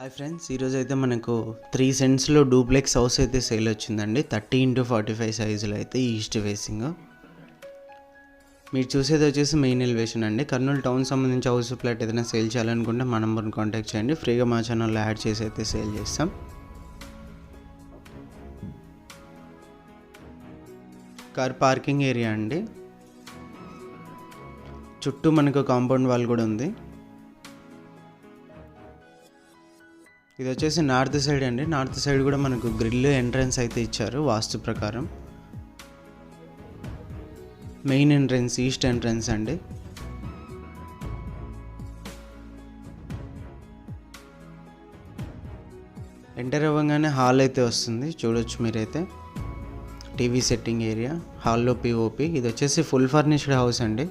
Hi friends ఈరోజు అయితే మనకు త్రీ సెంట్స్లో డూప్లెక్స్ హౌస్ అయితే సేల్ వచ్చిందండి. థర్టీ ఇంటూ ఫార్టీ ఫైవ్ సైజులో అయితే ఈస్ట్ ఫేసింగ్ మీరు చూసేది వచ్చేసి మెయిన్ ఎలివేషన్ అండి. కర్నూలు టౌన్ సంబంధించి హౌస్ ఫ్లాట్ ఏదైనా సేల్ చేయాలనుకుంటే మా నెంబర్ని కాంటాక్ట్ చేయండి. ఫ్రీగా మా ఛానల్లో యాడ్ చేసి అయితే సేల్ చేస్తాం. కార్ పార్కింగ్ ఏరియా అండి. చుట్టూ మనకు కాంపౌండ్ వాల్ కూడా ఉంది. ఇది వచ్చేసి నార్త్ సైడ్ అండి. నార్త్ సైడ్ కూడా మనకు గ్రిల్ ఎంట్రన్స్ అయితే ఇచ్చారు వాస్తు ప్రకారం. మెయిన్ ఎంట్రన్స్ ఈస్ట్ ఎంట్రన్స్ అండి. ఎంటర్ అవ్వగానే హాల్ అయితే వస్తుంది చూడొచ్చు మీరైతే. టీవీ సెట్టింగ్ ఏరియా హాల్లో పిఓపి ఇది వచ్చేసి ఫుల్ ఫర్నిష్డ్ హౌస్ అండి.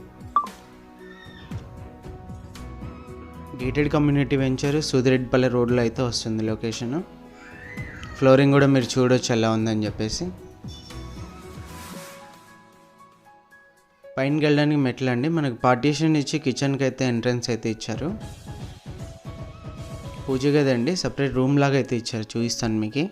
గేటెడ్ కమ్యూనిటీ వెంచర్ సుదిరెడ్డిపల్లె రోడ్లో అయితే వస్తుంది లొకేషన్. ఫ్లోరింగ్ కూడా మీరు చూడొచ్చు ఎలా ఉందని చెప్పేసి. పైనకి వెళ్ళడానికి మెట్లు అండి. మనకు పార్టీషన్ ఇచ్చి కిచెన్కి అయితే ఎంట్రన్స్ అయితే ఇచ్చారు. పూజ గది అండి. సపరేట్ రూమ్ లాగా అయితే ఇచ్చారు. చూపిస్తాను మీకు.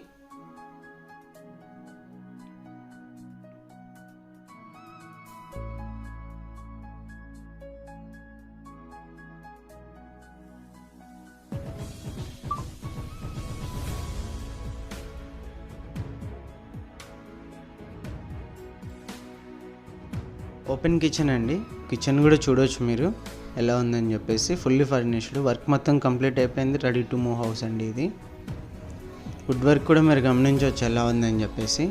ఓపెన్ కిచెన్ అండి. కిచెన్ కూడా చూడవచ్చు మీరు. ఎలా ఉందని చెప్పేసి ఫుల్లీ ఫర్నిష్డ్. వర్క్ మొత్తం కంప్లీట్ అయిపోయింది. రెడీ టు మూవ్ హౌస్ అండి ఇది. వుడ్ వర్క్ కూడా మీరు గమనించవచ్చు ఎలా ఉందని చెప్పేసి.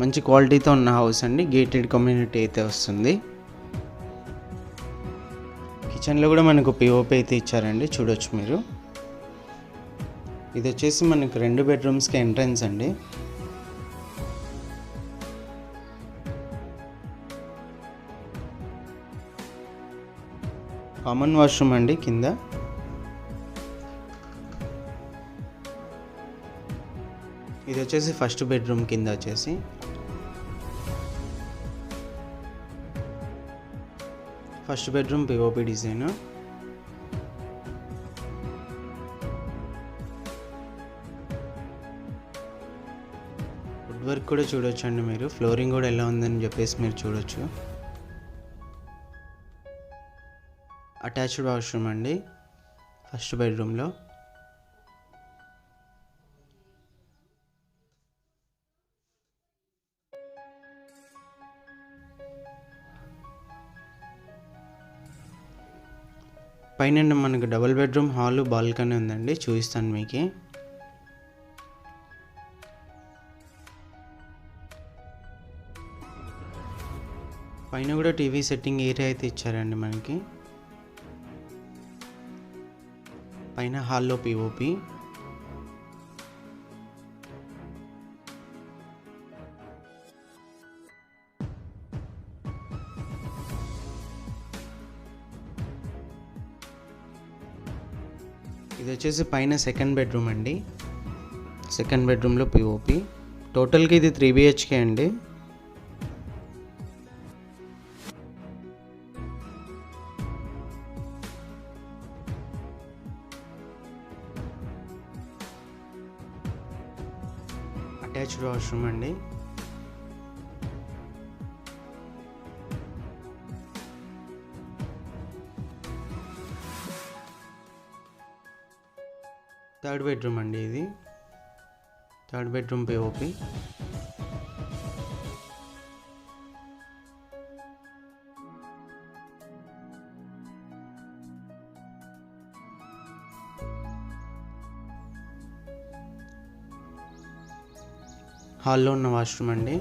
మంచి క్వాలిటీతో ఉన్న హౌస్ అండి. గేటెడ్ కమ్యూనిటీ అయితే వస్తుంది. కిచెన్లో కూడా మనకు పిఓపి అయితే ఇచ్చారండి. చూడొచ్చు మీరు. ఇది వచ్చేసి మనకు రెండు బెడ్రూమ్స్కి ఎంట్రన్స్ అండి. కామన్ వాష్రూమ్ అండి కింద. ఇది వచ్చేసి ఫస్ట్ బెడ్రూమ్ కింద వచ్చేసి. First bedroom POP design wood work కూడా చూడొచ్చు అండి మీరు. ఫ్లోరింగ్ కూడా ఎలా ఉందని చెప్పేసి మీరు చూడొచ్చు. అటాచ్డ్ వాష్రూమ్ అండి ఫస్ట్ బెడ్రూమ్లో. పైన మనకు డబుల్ బెడ్రూమ్ హాల్ బాల్కనీ ఉందండి చూపిస్తాను మీకు. పైన కూడా టీవీ సెట్టింగ్ ఏరియా అయితే ఇచ్చారండి మనకి. పైన హాల్లో పిఓపి ఇది వచ్చేసి పైన సెకండ్ బెడ్రూమ్ అండి. సెకండ్ బెడ్రూమ్లో పిఓపి టోటల్కి ఇది త్రీ బిహెచ్కే అండి. అటాచ్డ్ వాష్రూమ్ అండి. థర్డ్ బెడ్రూమ్ అండి ఇది. థర్డ్ బెడ్రూమ్ పిఓపి హాల్లో ఉన్న వాష్రూమ్ అండి.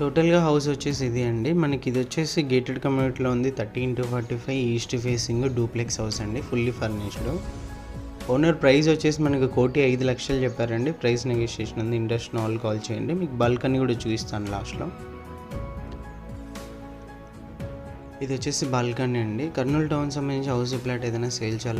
టోటల్గా హౌస్ వచ్చేసి ఇది అండి. మనకి ఇది వచ్చేసి గేటెడ్ కమ్యూనిటీలో ఉంది. Thirty into forty five east facing duplex house అండి. Fully furnished. ఓనర్ ప్రైస్ వచ్చేసి మనకు కోటి ఐదు లక్షలు చెప్పారండి. ప్రైస్ నెగోషియేషన్ ఉంది. ఇంట్రెస్ట్ ఆల్ కాల్ చేయండి. మీకు బల్క్ అని కూడా చూపిస్తాను లాస్ట్లో. ఇది వచ్చేసి బాల్కనీ అండి. కర్నూలు టౌన్ సంబంధించి హౌస్ ప్లాట్ ఏదైనా సేల్ చేయాలి